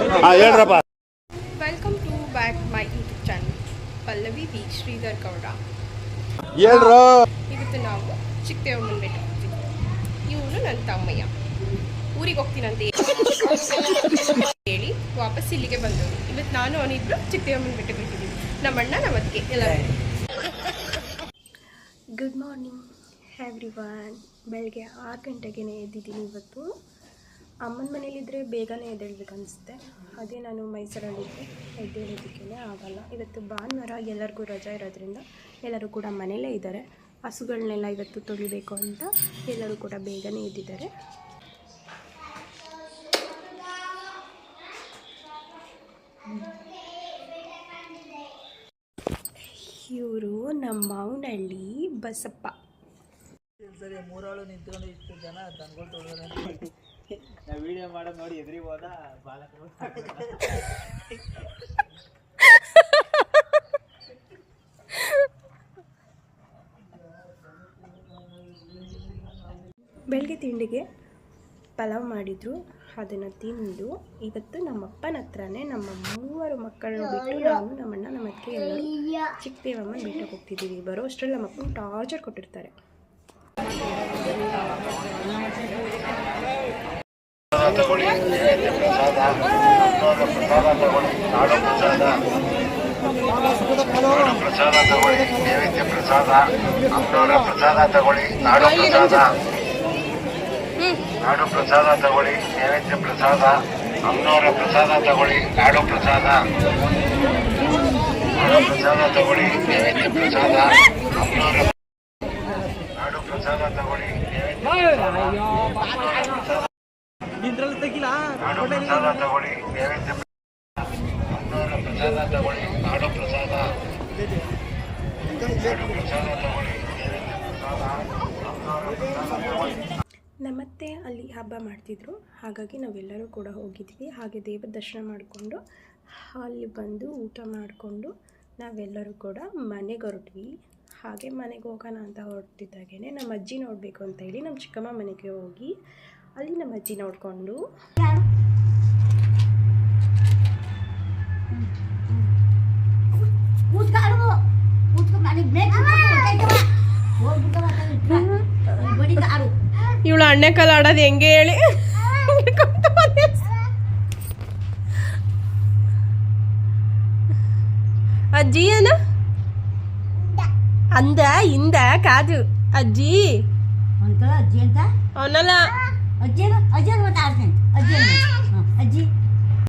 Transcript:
ಹೇಳ್ರಪ್ಪ. Welcome to back my YouTube channel Pallavi V Sridhar Gowda. ಹೇಳ್ರು. ಇವತ್ತು ನಾವು ಚಿಕ್ಕದೇವಮ್ಮನ ಬೆಟ್ಟ ಹೋಗ್ತೀವಿ. ಇವನು ನನ್ನ ತಮ್ಮಯ್ಯ. ಊರಿಗೆ ಹೋಗ್ತೀನಂತ. ಹೇಳಿ ವಾಪಸ್ ಇಲ್ಲಿಗೆ ಬಂದವರು ಇವತ್ತು ನಾನು ಅವನಿಬ್ರು ಚಿಕ್ಕದೇವಮ್ಮನ ಬೆಟ್ಟಕ್ಕೆ ಬಿಟ್ಟಿದ್ದೀನಿ ನಮ್ಮ ಅಣ್ಣ ನಮ್ಮ ಅದಕ್ಕೆ ಎಲ್ಲ ಗುಡ್ ಮಾರ್ನಿಂಗ್ ಎವ್ರಿ ಒನ್ ಬೆಳಗ್ಗೆ ಆರು ಗಂಟೆಗೆ ಎದ್ದಿದ್ದೀನಿ ಇವತ್ತು. ಅಮ್ಮನ ಮನೇಲಿದ್ದರೆ ಬೇಗನೆ ಎದ್ದೇಳ್ಬೇಕು ಅನಿಸುತ್ತೆ. ಅದೇ ನಾನು ಮೈಸೂರಲ್ಲಿದ್ದೆ ಎದ್ದೇಳೋದಕ್ಕೇ ಆಗಲ್ಲ. ಇವತ್ತು ಭಾನುವಾರ ಎಲ್ಲರಿಗೂ ರಜಾ ಇರೋದ್ರಿಂದ ಎಲ್ಲರೂ ಕೂಡ ಮನೇಲೇ ಇದ್ದಾರೆ. ಹಸುಗಳನ್ನೆಲ್ಲ ಇವತ್ತು ತೊಳಿಬೇಕು ಅಂತ ಎಲ್ಲರೂ ಕೂಡ ಬೇಗನೆ ಎದ್ದಿದ್ದಾರೆ. ಇವರು ನಮ್ಮ ಮಾವನಹಳ್ಳಿ ಬಸಪ್ಪ ಮೂರಾಳು ನಿಂತ್ಕೊಂಡು ಇಷ್ಟು ಜನ ದನಗಳು ತೊಳೆದ್ರೆ ನಾವು ವಿಡಿಯೋ ನೋಡಿ ಎದ್ರಿ ಹೋದ, ಬಾಲಕರು ಬೆಳಗ್ಗೆ ತಿಂಡಿಗೆ ಪಲಾವ್ ಮಾಡಿದ್ರು, ಅದನ್ನು ತಿಂದು, ಇವತ್ತು ನಮ್ಮಪ್ಪನ ಹತ್ರನೇ ನಮ್ಮ ಮೂವರು ಮಕ್ಕಳನ್ನು ಬಿಟ್ಟು ನಾವು ನಮ್ಮಣ್ಣ, ನಮ್ಮ ಅತ್ತಿಗೆ ಚಿಕ್ಕ ದೇವಮ್ಮನ ಹೋಗ್ತಿದ್ದೀವಿ ಬರೋ ಅಷ್ಟರಲ್ಲಿ ನಮ್ಮ ಅಪ್ಪನ ಟಾರ್ಚರ್ ಕೊಟ್ಟಿರ್ತಾರೆ. ಪ್ರಸಾದ ತಗೊಳ್ಳಿ ನೈವೇದ್ಯ ಪ್ರಸಾದ ಅಮ್ಮನವರ ಪ್ರಸಾದ ತಗೊಳ್ಳಿ ನಾಡು ಪ್ರಸಾದ ನಾಡು ಪ್ರಸಾದ ತಗೊಳ್ಳಿ ನೈವೇದ್ಯ ಪ್ರಸಾದ ಅಮ್ಮನವರ ಪ್ರಸಾದ ತಗೊಳ್ಳಿ ನಾಡು ಪ್ರಸಾದ ನಾಡು ಪ್ರಸಾದ ತಗೊಳ್ಳಿ ನೈವೇದ್ಯ ಪ್ರಸಾದ ಅಮ್ಮನವರ ನಾಡು ಪ್ರಸಾದ ತಗೊಳ್ಳಿ ನಿಂದ್ರಲ್ಲಿ ತೆಗಿಲ್ಲ ಪ್ರಸಾದ ತಗೊಳ್ಳಿ ನೈವೇದ್ಯ ಪ್ರಸಾದ ತಗೊಳ್ಳಿ ನಾಡು ಪ್ರಸಾದ. ಪ್ರಸಾದ ತಗೊಳ್ಳಿ ನೈವೇದ್ಯ ಪ್ರಸಾದ ಅಮ್ಮನವರ ಪ್ರಸಾದ ತಗೊಳ್ಳಿ. ನಮ್ಮತ್ತೆ ಅಲ್ಲಿ ಹಬ್ಬ ಮಾಡ್ತಿದ್ರು. ಹಾಗಾಗಿ ನಾವೆಲ್ಲರೂ ಕೂಡ ಹೋಗಿದ್ವಿ. ಹಾಗೆ ದೇವರ ದರ್ಶನ ಮಾಡಿಕೊಂಡು ಅಲ್ಲಿ ಬಂದು ಊಟ ಮಾಡಿಕೊಂಡು ನಾವೆಲ್ಲರೂ ಕೂಡ ಮನೆಗೆ ಹೊರಟ್ವಿ. ಹಾಗೆ ಮನೆಗೆ ಹೋಗೋಣ ಅಂತ ಹೊರಟಿದ್ದಾಗೇ ನಮ್ಮ ಅಜ್ಜಿ ನೋಡಬೇಕು ಅಂತ ಹೇಳಿ ನಮ್ಮ ಚಿಕ್ಕಮ್ಮ ಮನೆಗೆ ಹೋಗಿ ಅಲ್ಲಿ ನಮ್ಮ ಅಜ್ಜಿ ನೋಡಿಕೊಂಡು. ಇವಳು ಅಣ್ಣೆ ಕಾಲ ಆಡೋದು ಹೆಂಗೆ ಹೇಳಿ? ಅಜ್ಜಿ ಏನ? ಅಂದ ಇಂದ ಕಾದು. ಅಜ್ಜಿ. ಅಂತ ಅಜ್ಜಿ ಅಂತ? ಅವನಲ್ಲ. ಅಜ್ಜಿ ಅಜ್ಜಿ ಮಾತಾಡ್ತೀನಿ ಅಜ್ಜಿ ಅಜ್ಜಿ